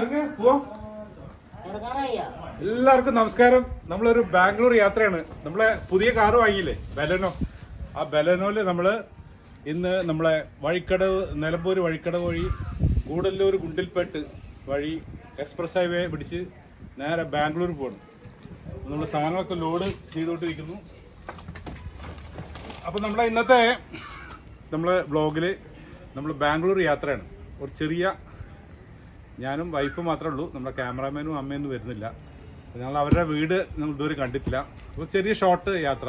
ഇറങ്ങ പോവാം. എല്ലാവർക്കും നമസ്കാരം. നമ്മളൊരു ബാംഗ്ലൂർ യാത്രയാണ്. നമ്മളെ പുതിയ കാറ് വാങ്ങിയില്ലേ? ബലനോ ആ ബലനോൽ നമ്മൾ ഇന്ന് നമ്മളെ വഴിക്കടവ് നിലമ്പൂർ വഴിക്കടവ് വഴി ഗൂഡല്ലൂർ ഗുണ്ടിൽപേട്ട് വഴി എക്സ്പ്രസ് ഹൈവേ പിടിച്ച് നേരെ ബാംഗ്ലൂർ പോകണം നമ്മൾ സാധനങ്ങളൊക്കെ ലോഡ് ചെയ്തുകൊണ്ടിരിക്കുന്നു അപ്പോൾ നമ്മളെ ഇന്നത്തെ നമ്മളെ ബ്ലോഗിൽ നമ്മൾ ബാംഗ്ലൂർ യാത്രയാണ്. ഒരു ചെറിയ ഞാനും വൈഫ് മാത്രമേ ഉള്ളൂ. നമ്മുടെ ക്യാമറാമാനും അമ്മയൊന്നും വരുന്നില്ല. ഞങ്ങൾ അവരുടെ വീട് നമ്മൾ ഇതുവരെ കണ്ടിട്ടില്ല. അപ്പോൾ ചെറിയ ഷോർട്ട് യാത്ര.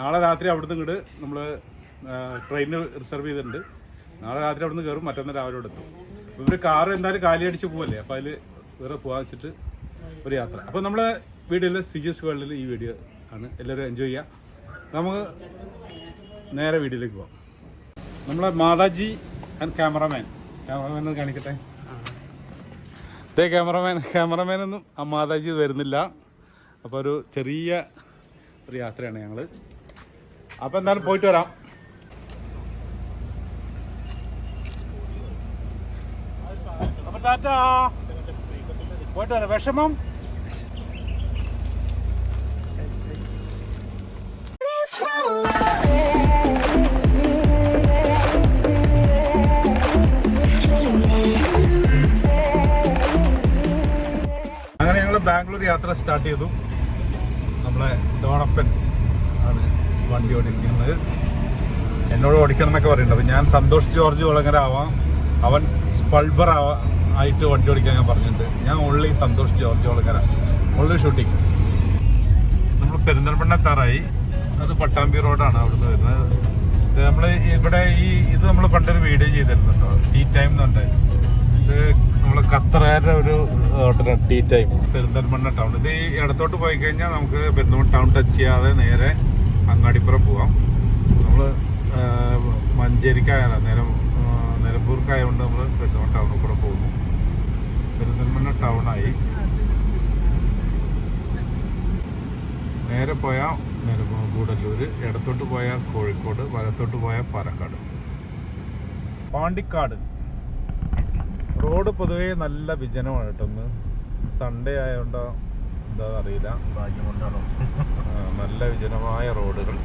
നാളെ രാത്രി അവിടുന്ന് ഇങ്ങോട്ട് നമ്മൾ ട്രെയിന് റിസർവ് ചെയ്തിട്ടുണ്ട്. നാളെ രാത്രി അവിടുന്ന് കയറും മറ്റന്നാൾ രാവിലെ ഇവിടെ എത്തും. ഇവർ കാറ് എന്തായാലും കാലി അടിച്ച് പോവല്ലേ? അപ്പോൾ അതിൽ വേറെ പോകാൻ വെച്ചിട്ട് ഒരു യാത്ര. അപ്പോൾ നമ്മൾ വീഡിയോയിൽ സിജസ് വേൾഡിൽ ഈ വീഡിയോ ആണ്. എല്ലാവരും എൻജോയ് ചെയ്യുക നമുക്ക് നേരെ വീഡിയോയിലേക്ക് പോകാം നമ്മളെ മാതാജി ആൻഡ് ക്യാമറാമാൻ ക്യാമറമാൻ കാണിക്കട്ടെ? ഇതേ ക്യാമറമാൻ ക്യാമറമാനൊന്നും മാതാജി വരുന്നില്ല. അപ്പോൾ ഒരു ചെറിയ ഒരു യാത്രയാണ് ഞങ്ങൾ അപ്പോൾ എന്തായാലും പോയിട്ട് വരാം. അപ്പോൾ പോയിട്ട് വരാം. വിഷമം? ബാംഗ്ലൂർ യാത്ര സ്റ്റാർട്ട് ചെയ്തു. നമ്മളെ ഡോണപ്പൻ ആണ് വണ്ടി ഓടിക്കുന്നത് എന്നോട് ഓടിക്കണം എന്നൊക്കെ പറയുന്നുണ്ട്. അപ്പം ഞാൻ സന്തോഷ് ജോർജ് കുളങ്ങര ആവാം. അവൻ സ്പൾബർ ആവാ ആയിട്ട് വണ്ടി ഓടിക്കാൻ ഞാൻ പറഞ്ഞിട്ടുണ്ട്. ഞാൻ ഉള്ളി സന്തോഷ് ജോർജ് കുളങ്ങര. ഉള്ളി ഷൂട്ടിങ് നമ്മൾ പെരിന്തൽമണ്ണ എത്താറായി. അത് പട്ടാമ്പി റോഡാണ് അവിടുന്ന് വരുന്നത്. നമ്മൾ ഇവിടെ ഈ ഇത് നമ്മൾ പണ്ടൊരു വീഡിയോ ചെയ്തിരുന്നു കേട്ടോ. ടീ ടൈം എന്നുണ്ട് ഇത് നമ്മൾ ഖത്തറുകാരുടെ ഒരു ഹോട്ടലാണ് ടീ ടൈം. പെരിന്തൽമണ്ണ ടൗൺ. ഇത് ഈ ഇടത്തോട്ട് പോയി കഴിഞ്ഞാൽ നമുക്ക് പെരിന്തൽമണ്ണ ടൗൺ ടച്ച് ചെയ്യാതെ നേരെ അങ്ങാടിപ്പുറം പോവാം. നമ്മൾ മഞ്ചേരിക്കായല്ല നേരം നിലമ്പൂർക്കായതുകൊണ്ട് നമ്മൾ പെരിന്തൽമണ്ണ ടൗണിൽ കൂടെ പോകുന്നു. പെരിന്തൽമണ്ണ ടൗണായി നേരെ പോയാൽ നിലമ്പൂർ ഗൂഡല്ലൂര്. ഇടത്തോട്ട് പോയാൽ കോഴിക്കോട് വലത്തോട്ട് പോയാൽ പാലക്കാട്. പാണ്ടിക്കാട്. റോഡ് പൊതുവേ നല്ല വിജനമാണ് ഇന്ന്. സൺഡേ ആയതുകൊണ്ടോ എന്താ അറിയില്ല. ഭാഗ്യം കൊണ്ടാണോ? ആ, നല്ല വിജനമായ റോഡുകൾ.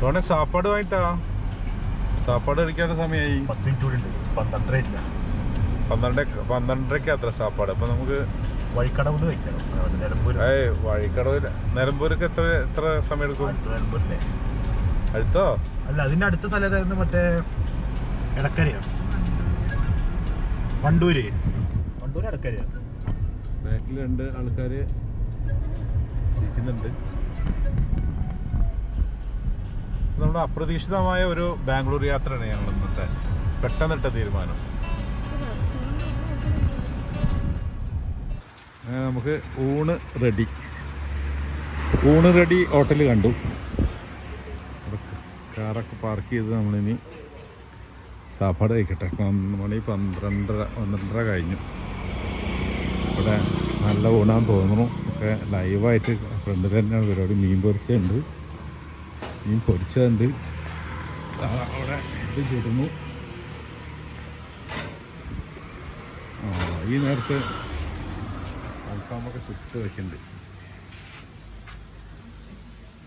ടോണെ സാപ്പാട് വാങ്ങിട്ടാ സാപ്പാട് കഴിക്കേണ്ട സമയമായി പന്ത്രണ്ട് പന്ത്രണ്ടരക്ക് അത്ര സാപ്പാട്. അപ്പൊ നമുക്ക് വഴിക്കടവ് കഴിക്കണം ഏയ് വഴിക്കടവിൽ നിലമ്പൂർക്ക് എത്ര എത്ര സമയം എടുക്കും? അടുത്തോ അല്ല അതിന്റെ അടുത്ത സ്ഥലത്തായിരുന്നു മറ്റേ എടക്കരയാണ് വണ്ടൂര്. വണ്ടൂര് എടക്കരയാണ് ബാക്കിൽ രണ്ട് ആൾക്കാര് ഇരിക്കുന്നുണ്ട്. നമ്മുടെ അപ്രതീക്ഷിതമായ ഒരു ബാംഗ്ലൂർ യാത്രയാണ് ഞങ്ങൾ ഇന്നത്തെ. പെട്ടെന്നിട്ട തീരുമാനം. അങ്ങനെ നമുക്ക് ഊണ് റെഡി. ഊണ് റെഡി ഹോട്ടൽ കണ്ടു. കാറൊക്കെ പാർക്ക് ചെയ്ത് നമ്മളിനി സാപ്പാട് കഴിക്കട്ടെ മണി പന്ത്രണ്ടര പന്ത്രണ്ടര കഴിഞ്ഞു. ഇവിടെ നല്ല ഊണാൻ തോന്നുന്നു. ഒക്കെ ലൈവായിട്ട് ഫ്രണ്ട് തന്നെയാണ് പരിപാടി. മീൻ പൊരിച്ചുണ്ട് മീൻ പൊരിച്ചതുണ്ട്. അവിടെ ഇത് ചുടുന്നു ഈ നേരത്ത് അൽഫാമൊക്കെ ചുട്ട് വയ്ക്കുന്നുണ്ട്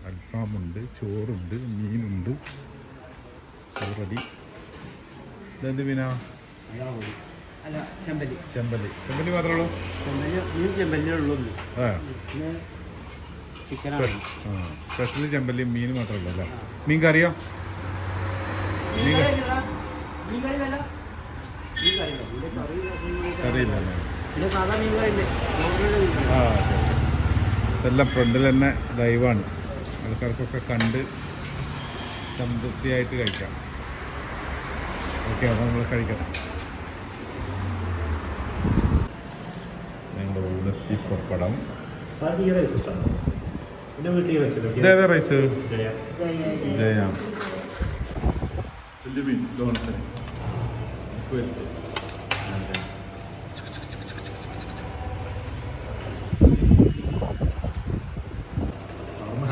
അൽഫാമുണ്ട് ചോറുണ്ട് മീനുണ്ട്. ചോറടി. ഇതെന്ത് മീനാ? അല്ല ചെമ്പല്ലി. ചെമ്പല്ലി. ചെമ്പല്ലി മാത്രമേ ഉള്ളൂ? ചെമ്പല്ലി ഈ ചെമ്പല്ലിയേ ഉള്ളൂ സ്പെഷ്യൽ ചെമ്പല്ലി മീൻ മാത്രമല്ല അല്ലേ? മീൻ കറിയോ മീൻ കറിയില്ല. ആ ഇതെല്ലാം ഫ്രണ്ടിൽ തന്നെ ലൈവാണ് ആൾക്കാർക്കൊക്കെ കണ്ട് സംതൃപ്തിയായിട്ട് കഴിക്കാം. ഓക്കെ അപ്പോൾ നമ്മൾ കഴിക്കട്ടെ. ഞങ്ങളുടെ ഊണെത്തി പപ്പടം. റൈസ് ഇതേതാ ജയ.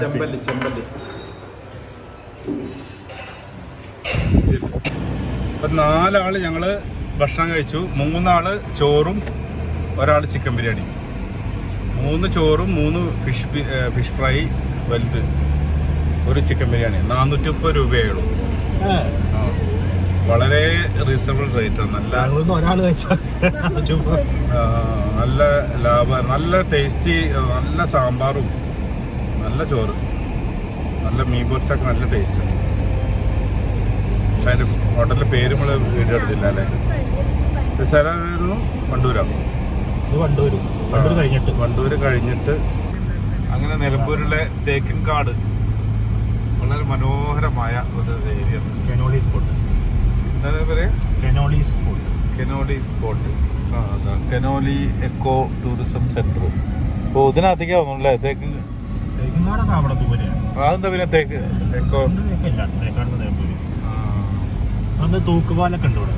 ചെമ്പല്ലി ചെമ്പല്ലി. ഇപ്പൊ നാലാൾ ഞങ്ങൾ ഭക്ഷണം കഴിച്ചു. മൂന്നാൾ ചോറും ഒരാൾ ചിക്കൻ ബിരിയാണി. മൂന്ന് ചോറും മൂന്ന് ഫിഷ് ഫിഷ് ഫ്രൈ വലുത്. ഒരു ചിക്കൻ ബിരിയാണി. നാനൂറ്റി മുപ്പത് രൂപയുള്ളൂ വളരെ റീസണബിൾ റേറ്റ് ആണ്. നല്ല നല്ല ലാഭ നല്ല ടേസ്റ്റി നല്ല സാമ്പാറും നല്ല ചോറ്. നല്ല മീൻ പൊരിച്ചൊക്കെ നല്ല ടേസ്റ്റ് പക്ഷെ അതിന്റെ ഹോട്ടലിന്റെ പേര് നമ്മൾ വീഡിയോ എടുത്തില്ല അല്ലേ? സ്ഥലമായിരുന്നു വണ്ടൂരാണ് ഇത് വണ്ടൂര്. വണ്ടൂര് കഴിഞ്ഞിട്ട്. വണ്ടൂർ കഴിഞ്ഞിട്ട് അങ്ങനെ നിലമ്പൂരിലെ തേക്കിൻകാട് വളരെ മനോഹരമായ ഒരു ഏരിയ കെനോളി സ്പോട്ട്. എന്താ പറയുക കെനോളി സ്പോട്ട്. Conolly spot. ആ കെനോലി എക്കോ ടൂറിസം സെന്റർ. ഓ ഇതിനകത്തേക്ക് ആവുന്നുള്ളേ തേക്ക്. തേക്കുംകാടൊക്കെ അവിടെ ദൂരെയാണ് അതെന്താ പിന്നെ തേക്ക്? എക്കോ? തേക്കാട് നിലമ്പൂര്. അന്ന് തൂക്കുപാലൊക്കെ ഉണ്ട് ഇവിടെ.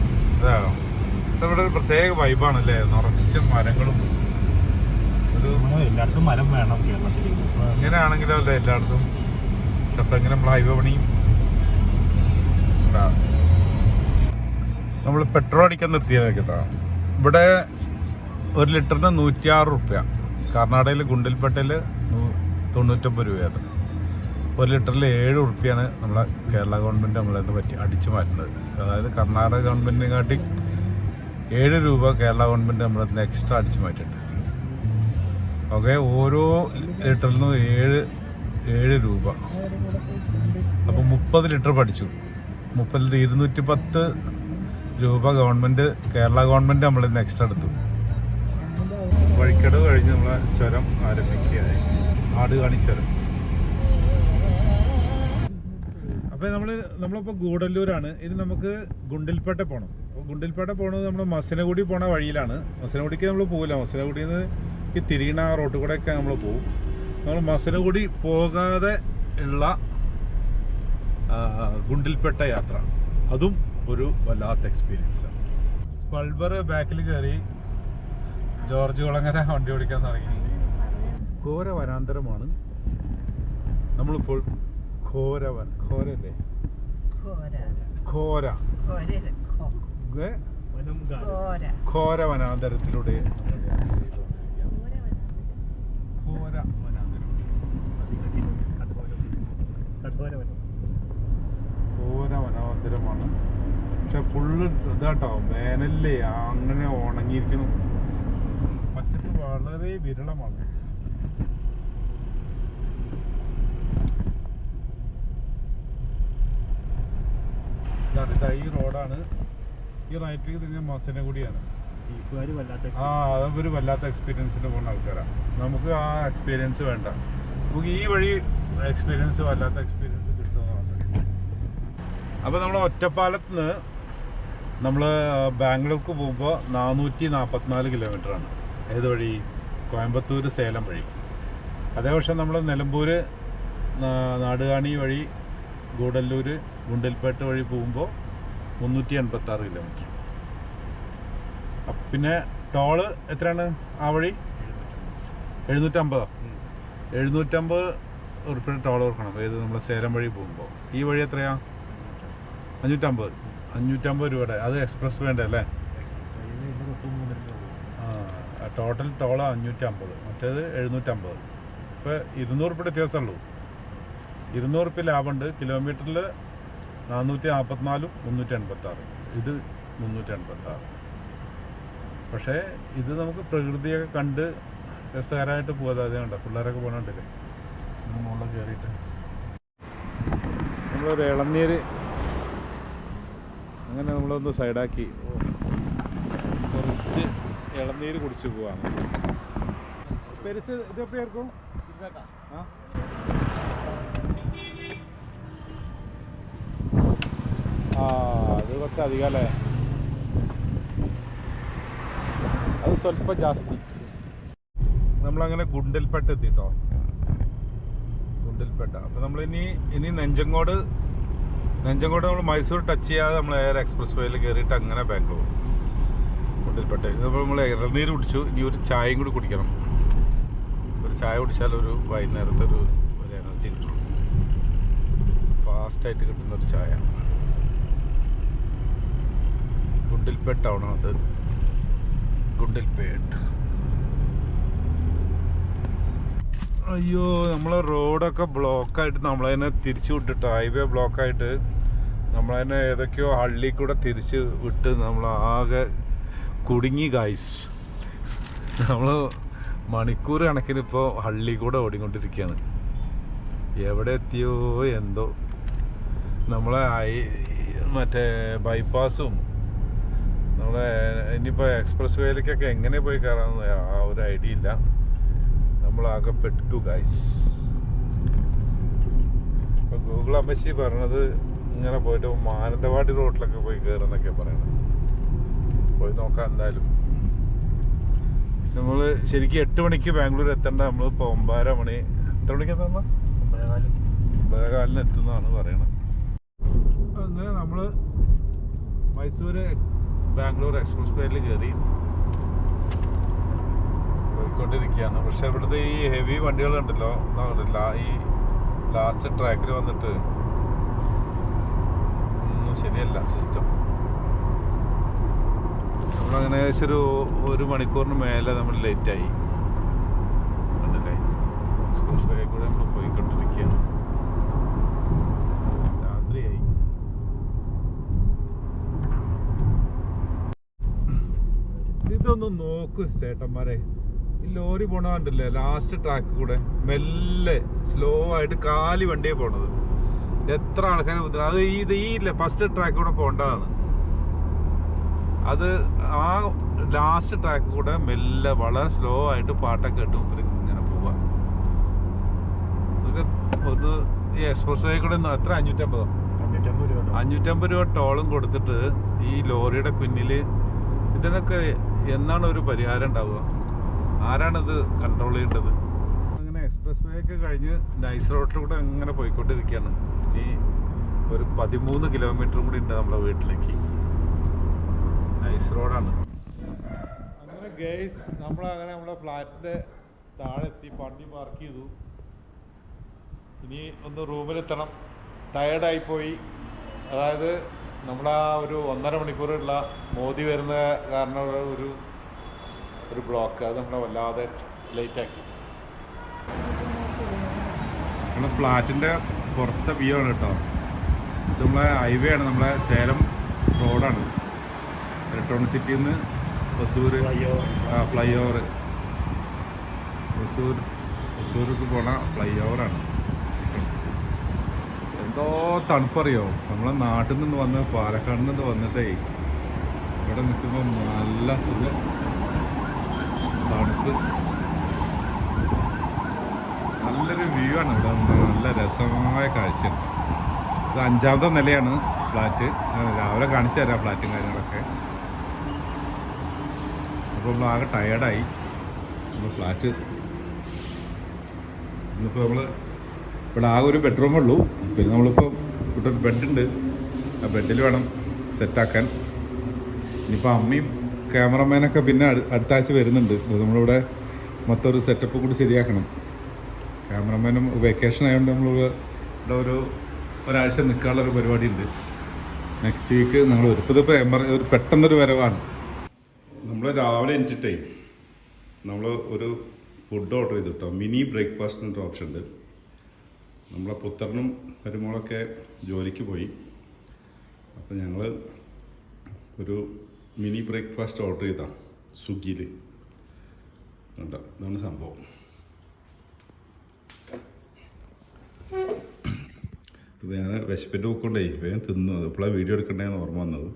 ഇവിടെ ഒരു പ്രത്യേക വൈബാണ് അല്ലേ നിറച്ച് മരങ്ങളും. ഒരു എല്ലായിടത്തും മരം വേണം കേരളത്തിൽ ഇങ്ങനെയാണെങ്കിലും അല്ലേ എല്ലായിടത്തും? പക്ഷെ ഇങ്ങനെ നമ്മൾ ഹൈവേ പണിയും. നമ്മൾ പെട്രോൾ അടിക്കാൻ നിർത്തിയത് കേട്ടോ. ഇവിടെ ഒരു ലിറ്ററിന് നൂറ്റിയാറ് റുപ്യ. കർണാടകയിൽ ഗുണ്ടിൽപ്പേട്ടയിൽ തൊണ്ണൂറ്റൊമ്പത് രൂപയാണ് ഒരു ലിറ്ററിൽ ഏഴ് ഉറുപ്പിയാണ് നമ്മളെ കേരള ഗവൺമെന്റ് നമ്മളെ പറ്റി അടിച്ചു മാറ്റുന്നത്. അതായത് കർണാടക ഗവൺമെന്റിനെ കാട്ടി ഏഴ് രൂപ കേരള ഗവൺമെന്റ് നമ്മളതിന് എക്സ്ട്രാ അടിച്ചു മാറ്റിയിട്ടുണ്ട്. ഓക്കെ ഓരോ ലിറ്ററിൽ നിന്നും ഏഴ് ഏഴ് രൂപ. അപ്പോൾ മുപ്പത് ലിറ്റർ പഠിച്ചു. മുപ്പത് ലിറ്റർ ഇരുന്നൂറ്റി പത്ത് രൂപ ഗവൺമെന്റ് കേരള ഗവൺമെന്റ് നമ്മളിന്ന് എക്സ്ട്രാ എടുത്തു. വഴിക്കടവ് കഴിഞ്ഞ് നമ്മളെ ചുരം ആരംഭിക്കുകയായി. ആടുകാണി ചുരം അപ്പോൾ നമ്മൾ നമ്മളിപ്പോൾ ഗൂഡല്ലൂരാണ്. ഇനി നമുക്ക് ഗുണ്ടിൽപ്പേട്ട പോകണം അപ്പോൾ ഗുണ്ടിൽപ്പേട്ട പോകണത് നമ്മൾ മസനഗുഡി പോണ വഴിയിലാണ്. മസനഗുഡിക്ക് നമ്മൾ പോകില്ല മസനഗുഡിയിൽ നിന്ന് ഈ തിരിയണ ആ കൂടെയൊക്കെ നമ്മൾ പോകും നമ്മൾ മസനഗുഡി പോകാതെ ഉള്ള ഗുണ്ടിൽപേട്ട യാത്ര. അതും ഒരു വല്ലാത്ത എക്സ്പീരിയൻസ് ആണ്. സ്പൾബർ ബാക്കിൽ കയറി ജോർജ് കുളങ്ങര വണ്ടി ഓടിക്കാൻ തുടങ്ങി. ഘോര വനാന്തരമാണ് നമ്മളിപ്പോൾ ഘോര വന ഘോരല്ലേ? കോര ഘോര. ഘോര. വനാന്തരത്തിലൂടെ. ഘോര വനാന്തരം. ഘോര വനാന്തരമാണ്. പക്ഷെ ഫുള്ള് ഇതാട്ടോ വേനല്ലേ അങ്ങനെ ഉണങ്ങിയിരിക്കുന്നു. പച്ചപ്പ് വളരെ വിരളമാണ് ഇതാണ് ഇതാ ഈ റോഡാണ്. ഈ റൈറ്റിലേക്ക് തിരിഞ്ഞ മസനഗുഡിയാണ് കൂടിയാണ്. ആ അതൊരു വല്ലാത്ത എക്സ്പീരിയൻസിന് പോകുന്ന ആൾക്കാരാണ് നമുക്ക് ആ എക്സ്പീരിയൻസ് വേണ്ട. നമുക്ക് ഈ വഴി എക്സ്പീരിയൻസ് വല്ലാത്ത എക്സ്പീരിയൻസ് കിട്ടുന്നതാണ് അപ്പോൾ നമ്മൾ ഒറ്റപ്പാലത്ത് നിന്ന് നമ്മൾ ബാംഗ്ലൂർക്ക് പോകുമ്പോൾ നാനൂറ്റി നാൽപ്പത്തിനാല് കിലോമീറ്ററാണ്. ഏത് വഴി? കോയമ്പത്തൂർ സേലം വഴി. അതേ പക്ഷേ നമ്മൾ നിലമ്പൂർ നാടുകാണി വഴി ഗൂഡല്ലൂർ ഗുണ്ടൽപേട്ട് വഴി പോകുമ്പോൾ മുന്നൂറ്റി എൺപത്താറ് കിലോമീറ്റർ അപ്പ- പിന്നെ ടോൾ എത്രയാണ് ആ വഴി? എഴുന്നൂറ്റമ്പതോ? എഴുന്നൂറ്റമ്പത് ഉറുപ്പിയുടെ ടോൾ കൊടുക്കണം. ഏത് നമ്മൾ സേലം വഴി പോകുമ്പോൾ ഈ വഴി എത്രയാ? അഞ്ഞൂറ്റമ്പത്. അഞ്ഞൂറ്റമ്പത് രൂപയുടെ. അത് എക്സ്പ്രസ് വേണ്ട അല്ലേ? ആ ടോട്ടൽ ടോൾ അഞ്ഞൂറ്റമ്പത്. മറ്റേത് എഴുന്നൂറ്റമ്പത്. ഇപ്പോൾ ഇരുന്നൂറ് രൂപയുടെ വ്യത്യാസമുള്ളൂ. ഇരുന്നൂറ് രൂപ ലാഭമുണ്ട്. കിലോമീറ്ററിൽ നാനൂറ്റി നാൽപ്പത്തിനാലും മുന്നൂറ്റി എൺപത്താറ് ഇത് മുന്നൂറ്റി എൺപത്താറ് പക്ഷേ ഇത് നമുക്ക് പ്രകൃതിയൊക്കെ കണ്ട് രസകരമായിട്ട് പോകാതെ അതേ കണ്ടോ? പിള്ളേരൊക്കെ പോകണുണ്ടല്ലേ മുകളിൽ കയറിയിട്ട്. നമ്മളൊരു ഇളനീര് അങ്ങനെ നമ്മളൊന്ന് സൈഡാക്കി. കുറച്ച് ഇളനീര് കുടിച്ച് പോവാണ്. പെരുസ് ഇത് പേർക്കും ആ? ആ അത് കുറച്ച് അധികം അല്ലേ? അത് സ്വല്പം ജാസ്തി. നമ്മളങ്ങനെ ഗുണ്ടൽപേട്ട എത്തിട്ടോ ഗുണ്ടൽപേട്ട. അപ്പോൾ നമ്മൾ ഇനി ഇനി നെഞ്ചങ്കോട് നെഞ്ചങ്കോട് നമ്മൾ മൈസൂർ ടച്ച് ചെയ്യാതെ നമ്മൾ എയർ എക്സ്പ്രസ് വേയിൽ കയറിയിട്ട് അങ്ങനെ ബാംഗ്ലൂർ ഗുണ്ടൽപേട്ട. ഇതിപ്പോൾ നമ്മൾ ഇറനീര് കുടിച്ചു. ഇനി ഒരു ചായയും കൂടി കുടിക്കണം. ഒരു ചായ കുടിച്ചാൽ ഒരു വൈകുന്നേരത്തെ ഒരു ഒരു എനർജി കിട്ടും ഫാസ്റ്റായിട്ട് കിട്ടുന്ന ഒരു ചായ. ഗുണ്ടിൽപേട്ട് ടൗണാണ് അത് ഗുണ്ടിൽപേട്ട്. അയ്യോ നമ്മളെ റോഡൊക്കെ ബ്ലോക്കായിട്ട് നമ്മളതിനെ തിരിച്ചു വിട്ടിട്ട്. ഹൈവേ ബ്ലോക്കായിട്ട് നമ്മളതിനെ ഏതൊക്കെയോ ഹള്ളി കൂടെ തിരിച്ച് വിട്ട് നമ്മൾ ആകെ കുടുങ്ങി ഗായ്സ് നമ്മൾ മണിക്കൂർ കണക്കിന് ഇപ്പോൾ ഹള്ളി കൂടെ ഓടിക്കൊണ്ടിരിക്കുകയാണ്. എവിടെ എത്തിയോ എന്തോ. നമ്മളെ മറ്റേ ബൈപ്പാസും നമ്മളെ ഇനിയിപ്പോൾ എക്സ്പ്രസ് വേയിലേക്കൊക്കെ എങ്ങനെ പോയി കയറാമെന്ന് ആ ഒരു ഐഡിയ ഇല്ല. നമ്മളാകെ പെട്ടു ഗൈസ് ഇപ്പോൾ ഗൂഗിൾ അമ്മച്ചി പറഞ്ഞത് ഇങ്ങനെ പോയിട്ട് മാനന്തവാടി റോഡിലൊക്കെ പോയി കയറുന്നൊക്കെ പറയുന്നത് പോയി നോക്കാം എന്തായാലും. നമ്മൾ ശരിക്കും എട്ട് മണിക്ക് ബാംഗ്ലൂർ എത്തേണ്ട. നമ്മൾ ഇപ്പോൾ ഒമ്പതര മണി. എത്ര മണിക്ക് എത്തണം ഒമ്പതേകാൽ. ഒമ്പതേകാലിന് എത്തുന്നതാണ് പറയുന്നത് അങ്ങനെ നമ്മൾ മൈസൂര് ബാംഗ്ലൂർ എക്സ്പ്രസ് വേയിൽ കയറി പോയിക്കൊണ്ടിരിക്കുകയാണ്. പക്ഷെ ഇവിടുത്തെ ഈ ഹെവി വണ്ടികൾ കണ്ടല്ലോ? എന്താ ഈ ലാസ്റ്റ് ട്രാക്കിൽ വന്നിട്ട്. ഒന്നും ശരിയല്ല സിസ്റ്റം നമ്മളങ്ങനെ ഏകദേശം ഒരു ഒരു മണിക്കൂറിന് മേലെ നമ്മൾ ലേറ്റായി അതല്ലേ എക്സ്പ്രസ് വേ കൂടെ നമ്മൾ പോയിക്കൊണ്ടിരിക്കുകയാണ്. നോക്കൂ ചേട്ടന്മാരെ ഈ ലോറി പോണ കണ്ടില്ലേ? ലാസ്റ്റ് ട്രാക്ക് കൂടെ. മെല്ലെ സ്ലോ ആയിട്ട് കാലി വണ്ടിയെ പോണത്. എത്ര ആൾക്കാരെ ബുദ്ധിമുട്ട് അത് ഈ ഇത് ഈ ഫസ്റ്റ് ട്രാക്ക് കൂടെ പോകേണ്ടതാണ്. അത് ആ ലാസ്റ്റ് ട്രാക്ക് കൂടെ മെല്ലെ വളരെ സ്ലോ ആയിട്ട് പാട്ടൊക്കെ കേട്ട് മുമ്പിൽ ഇങ്ങനെ പോവാ. ഒന്ന് ഈ എക്സ്പ്രസ് വേ കൂടെ എത്ര? അഞ്ഞൂറ്റമ്പതോ? അഞ്ഞൂറ്റമ്പത് രൂപ. കേട്ടോ. അഞ്ഞൂറ്റമ്പത് രൂപ ടോളും കൊടുത്തിട്ട് ഈ ലോറിയുടെ പിന്നിൽ ഇതിനൊക്കെ എന്നാണ് ഒരു പരിഹാരം ഉണ്ടാവുക? ആരാണിത് കൺട്രോൾ ചെയ്യേണ്ടത്? അങ്ങനെ എക്സ്പ്രസ് വേ ഒക്കെ കഴിഞ്ഞ് നൈസ് റോഡിലൂടെ അങ്ങനെ പോയിക്കൊണ്ടിരിക്കുകയാണ്. ഈ ഒരു പതിമൂന്ന് കിലോമീറ്റർ കൂടി ഉണ്ട് നമ്മുടെ വീട്ടിലേക്ക്. നൈസ് റോഡാണ് അങ്ങനെ ഗേസ് നമ്മളങ്ങനെ നമ്മുടെ ഫ്ലാറ്റിന്റെ താഴെ എത്തി വണ്ടി പാർക്ക് ചെയ്തു. ഇനി ഒന്ന് റൂമിലെത്തണം ടയേർഡായിപ്പോയി അതായത് നമ്മൾ ആ ഒരു ഒന്നര മണിക്കൂറുള്ള മോദി വരുന്ന കാരണം ഒരു ഒരു ബ്ലോക്ക് അത് നമ്മളെ വല്ലാതെ ലേറ്റാക്കി നമ്മളെ ഫ്ലാറ്റിന്റെ പുറത്തെ വ്യൂ ആണ് കേട്ടോ. ഇത് നമ്മളെ ഹൈവേ ആണ് നമ്മളെ സേലം റോഡാണ് ഇലക്ട്രോണിക് സിറ്റിയിൽ നിന്ന് ബസൂർ ഫ്ലൈ ഓവർ ബസൂർ ബസൂർക്ക് പോണ ഫ്ലൈ ഓവറാണ് എന്തോ തണുപ്പറിയോ? നമ്മളെ നാട്ടിൽ നിന്ന് വന്ന് പാലക്കാട് നിന്ന് വന്നിട്ടേ ഇവിടെ നിൽക്കുമ്പോൾ നല്ല സുഖം. തണുപ്പ്. നല്ലൊരു വ്യൂ ആണ് ഇവിടെ. നല്ല രസമായ കാഴ്ചയാണ് ഇത് അഞ്ചാമത്തെ നിലയാണ് ഫ്ലാറ്റ്. രാവിലെ കാണിച്ചു തരാം ഫ്ലാറ്റും കാര്യങ്ങളൊക്കെ. അപ്പോൾ നമ്മൾ ആകെ ടയേർഡായി നമ്മൾ ഫ്ലാറ്റ് ഇന്നിപ്പോൾ നമ്മൾ ഇവിടെ ആകെ ഒരു ബെഡ്റൂമേ ഉള്ളൂ. പിന്നെ നമ്മളിപ്പോൾ ഇവിടെ ഒരു ബെഡുണ്ട് ആ ബെഡിൽ വേണം സെറ്റാക്കാൻ ഇനിയിപ്പോൾ അമ്മയും ക്യാമറമാനൊക്കെ പിന്നെ അടു- അടുത്ത ആഴ്ച വരുന്നുണ്ട്. നമ്മളിവിടെ മൊത്തം ഒരു സെറ്റപ്പ് കൂടി ശരിയാക്കണം. ക്യാമറമാനും വെക്കേഷൻ ആയതുകൊണ്ട് നമ്മൾ ഇവിടെ ഒരു ഒരാഴ്ച നിൽക്കാനുള്ള ഒരു പരിപാടി ഉണ്ട് നെക്സ്റ്റ് വീക്ക് നമ്മൾ വരും ഇപ്പോൾ എമർ ഒരു പെട്ടെന്നൊരു വരവാണ്. നമ്മൾ രാവിലെ എണീറ്റിട്ടേ നമ്മൾ ഒരു ഫുഡ് ഓർഡർ ചെയ്തു കേട്ടോ മിനി ബ്രേക്ക്ഫാസ്റ്റ് എന്നൊരു ഓപ്ഷൻ ഉണ്ട്. നമ്മളെ പുത്രനും മരുമോളൊക്കെ ജോലിക്ക് പോയി. അപ്പോൾ ഞങ്ങൾ ഒരു മിനി ബ്രേക്ക്ഫാസ്റ്റ് ഓർഡർ ചെയ്താണ് സ്വിഗ്ഗിയിൽ ഉണ്ട് ഇതാണ് സംഭവം. ഇത് ഞാൻ വിശപ്പിന്റെ നോക്കൊണ്ടേ വേഗം തിന്നു. ഇപ്പോഴാണ് വീഡിയോ എടുക്കണ്ടേന്ന് ഓർമ്മ വന്നത്.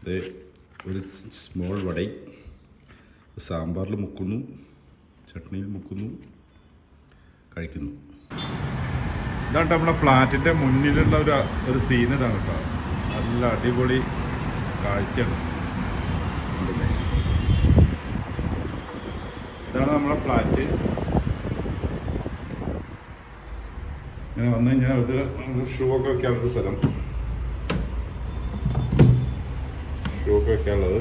ഇത് ഒരു സ്മോൾ വടൈ. സാമ്പാറിൽ മുക്കുന്നു ചട്നിയിൽ മുക്കുന്നു കഴിക്കുന്നു. ഇതാണ് നമ്മുടെ ഫ്ലാറ്റിന്റെ മുന്നിലുള്ള ഒരു ഒരു സീൻ ഇതാണ് കേട്ടോ. നല്ല അടിപൊളി കാഴ്ചയാണ്? ഇതാണ് നമ്മുടെ ഫ്ലാറ്റ് ഇങ്ങനെ വന്നു കഴിഞ്ഞാൽ ഇത് ഷൂ ഒക്കെ വെക്കാനുള്ള സ്ഥലം. ഷൂ ഒക്കെ വെക്കാനുള്ളത്.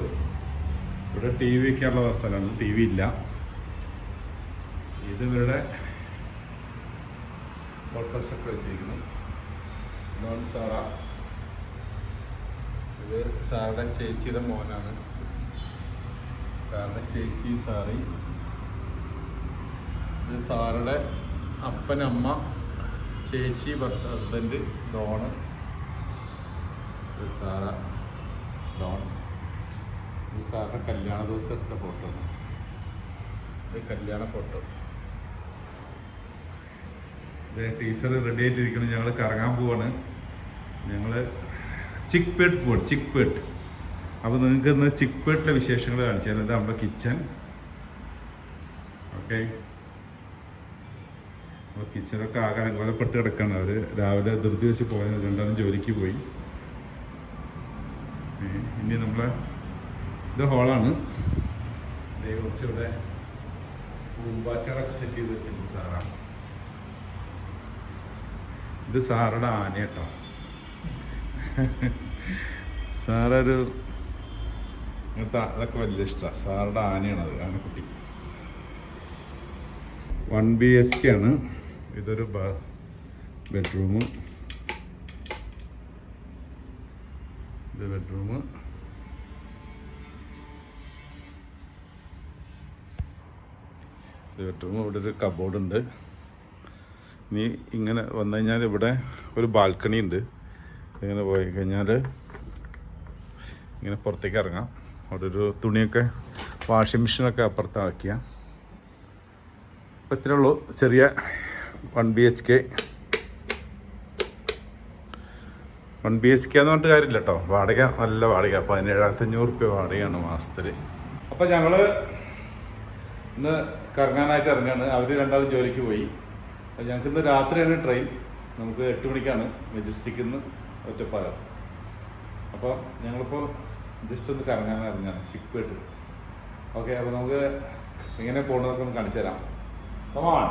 ഇവിടെ ടി വി വെക്കാനുള്ള സ്ഥലമാണ്. ടി വി ഇല്ല. ഇത് ക്വാർട്ടേഴ്സ് ഒക്കെ വെച്ചിരിക്കുന്നു നോൺ സാറ. ഇത് സാറുടെ ചേച്ചിയുടെ മോനാണ്. സാറുടെ ചേച്ചി സാറി. ഇത് സാറുടെ അപ്പനമ്മ ചേച്ചി ഭർത്ത ഹസ്ബൻഡ് ഡോണ് ഇത് സാറ ഡോൺ. ഇത് സാറിന്റെ കല്യാണ ദിവസത്തെ ഫോട്ടോ ഇത് കല്യാണ ഫോട്ടോ ടീച്ചർ റെഡി ആയിട്ടിരിക്കണം ഞങ്ങൾ കറങ്ങാൻ പോവാണ്. ഞങ്ങൾ ചിക്പേട്ട് പോവാണ്. ചിക്പേട്ട്. അപ്പോൾ നിങ്ങൾക്ക് ഇന്ന് ചിക്പേട്ടിലെ വിശേഷങ്ങൾ കാണിച്ചു തരാം. നമ്മുടെ കിച്ചൺ ഓക്കെ അപ്പോൾ കിച്ചണൊക്കെ ആകെ അലങ്കോലപ്പെട്ട് കിടക്കണം. അവർ രാവിലെ ധൃതി വെച്ച് പോയത് രണ്ടാളും ജോലിക്ക് പോയി. ഇനി നമ്മളെ ഇത് ഹോളാണ് കുറച്ചിവിടെ പൂമ്പാറ്റകളൊക്കെ സെറ്റ് ചെയ്ത് വെച്ചിട്ടുണ്ട് സാറാണ് ഇത് സാറുടെ ആന കേട്ടോ. സാറൊരു ഇങ്ങനത്തെ അതൊക്കെ വലിയ ഇഷ്ടമാണ് സാറുടെ ആനയാണത് ആനക്കുട്ടി വൺ ബി എച്ച് കെ ആണ്. ഇതൊരു ബെഡ്റൂം ഇത് ബെഡ്റൂം ഇത് ബെഡ്റൂം ഇവിടെ ഒരു കബോർഡ് ഉണ്ട് ഇനി ഇങ്ങനെ വന്നു കഴിഞ്ഞാൽ ഇവിടെ ഒരു ബാൽക്കണി ഉണ്ട്. ഇങ്ങനെ പോയി കഴിഞ്ഞാൽ ഇങ്ങനെ പുറത്തേക്ക് ഇറങ്ങാം. അവിടെ ഒരു തുണിയൊക്കെ വാഷിംഗ് മെഷീനൊക്കെ അപ്പുറത്താക്കിയ അപ്പം ഇത്രേ ഉള്ളൂ. ചെറിയ one B H K. One B H K എന്ന് പറഞ്ഞിട്ട് കാര്യമില്ല കേട്ടോ. വാടക നല്ല വാടക. പതിനേഴായിരത്തി അഞ്ഞൂറ് റുപ്യ വാടകയാണ് മാസത്തിൽ അപ്പോൾ ഞങ്ങൾ ഇന്ന് കറങ്ങാനായിട്ട് ഇറങ്ങുകയാണ് അവർ രണ്ടാളും ജോലിക്ക് പോയി. ഞങ്ങൾക്ക് ഇന്ന് രാത്രിയാണ് ട്രെയിൻ നമുക്ക് എട്ട് മണിക്കാണ് മെജസ്റ്റിക്കിൽ നിന്ന് ഒറ്റപ്പാലം. അപ്പോൾ ഞങ്ങളിപ്പോൾ ജസ്റ്റ് ഒന്ന് കറങ്ങാൻ ഇറങ്ങാണ് ചിക്പേട്ട് ഓക്കെ അപ്പോൾ നമുക്ക് എങ്ങനെ പോകണമെന്നൊക്കെ ഒന്ന് കാണിച്ചു തരാം. കമാൺ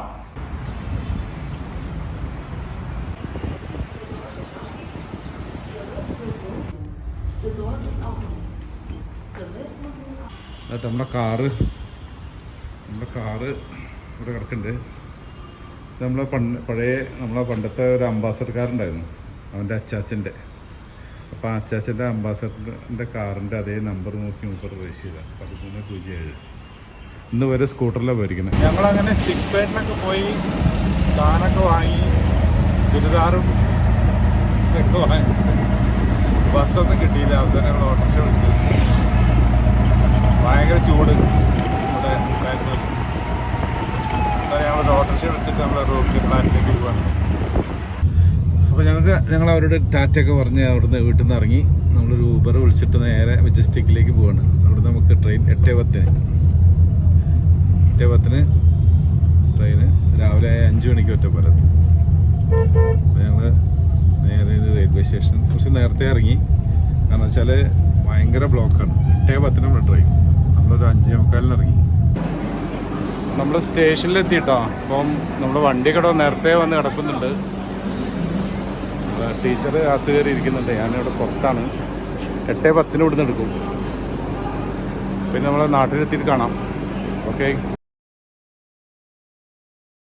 നമ്മുടെ കാറ് നമ്മുടെ കാറ് ഇവിടെ കിടക്കുന്നുണ്ട്. നമ്മളെ പണ്ട് പഴയ നമ്മളെ പണ്ടത്തെ ഒരു അംബാസഡർക്കാരുണ്ടായിരുന്നു അവന്റെ അച്ചാച്ചന്റെ. അപ്പോൾ ആ അച്ചാച്ചന്റെ അംബാസഡറിന്റെ കാറിന്റെ അതേ നമ്പർ നോക്കി മുപ്പത് രജിസ്റ്റർ ചെയ്താൽ പതിമൂന്ന് പൂജ്യം ഏഴ്. ഇന്ന് വരെ സ്കൂട്ടറിലാണ് പോയിരിക്കുന്നത് ഞങ്ങളങ്ങനെ ചിക്പേട്ടിലൊക്കെ പോയി സാധനമൊക്കെ വാങ്ങി ചുരിദാറും ഇതൊക്കെ വാങ്ങിച്ചിട്ട് ബസ്സൊന്നും കിട്ടിയില്ല. അവസാനം ഓട്ടോറിക്ഷ വിളിച്ചു. ഭയങ്കര ചൂട് ഇവിടെ ബാംഗ്ലൂർ ഞങ്ങൾ ഓട്ടോറിക്ഷ വിളിച്ചിട്ട് നമ്മൾ റൂമിൽ ഫ്ലാറ്റിലേക്ക് പോവാണ്. അപ്പോൾ ഞങ്ങൾക്ക് ഞങ്ങൾ അവരോട് ടാറ്റയൊക്കെ പറഞ്ഞ് അവിടുന്ന് വീട്ടിൽ നിന്ന് ഇറങ്ങി. നമ്മളൊരു ഊബർ വിളിച്ചിട്ട് നേരെ മെജസ്റ്റിക്കിലേക്ക് പോവാണ്. അവിടെ നമുക്ക് ട്രെയിൻ എട്ടേ പത്തിന്. എട്ടേ പത്തിന് ട്രെയിന് രാവിലെ അഞ്ച് മണിക്ക് ഒറ്റപ്പാലത്ത് അപ്പോൾ ഞങ്ങൾ നേരെ ഒരു റെയിൽവേ സ്റ്റേഷൻ കുറച്ച് നേരത്തെ ഇറങ്ങി. കാരണം വെച്ചാൽ ഭയങ്കര ബ്ലോക്കാണ് എട്ടേ പത്തിനുള്ള ട്രെയിൻ നമ്മളൊരു അഞ്ചേ മുക്കാലിന് ഇറങ്ങി. നമ്മൾ സ്റ്റേഷനിലെത്തിട്ടോ അപ്പം നമ്മുടെ വണ്ടി കട നേരത്തെ വന്ന് കിടക്കുന്നുണ്ട്. ടീച്ചർ അകത്ത് കയറി ഇരിക്കുന്നുണ്ട്. ഞാനിവിടെ പുറത്താണ്. എട്ടേ പത്തിന് ഇവിടുന്ന് എടുക്കും. പിന്നെ നമ്മളെ നാട്ടിലെത്തിയിട്ട് കാണാം. ഓക്കെ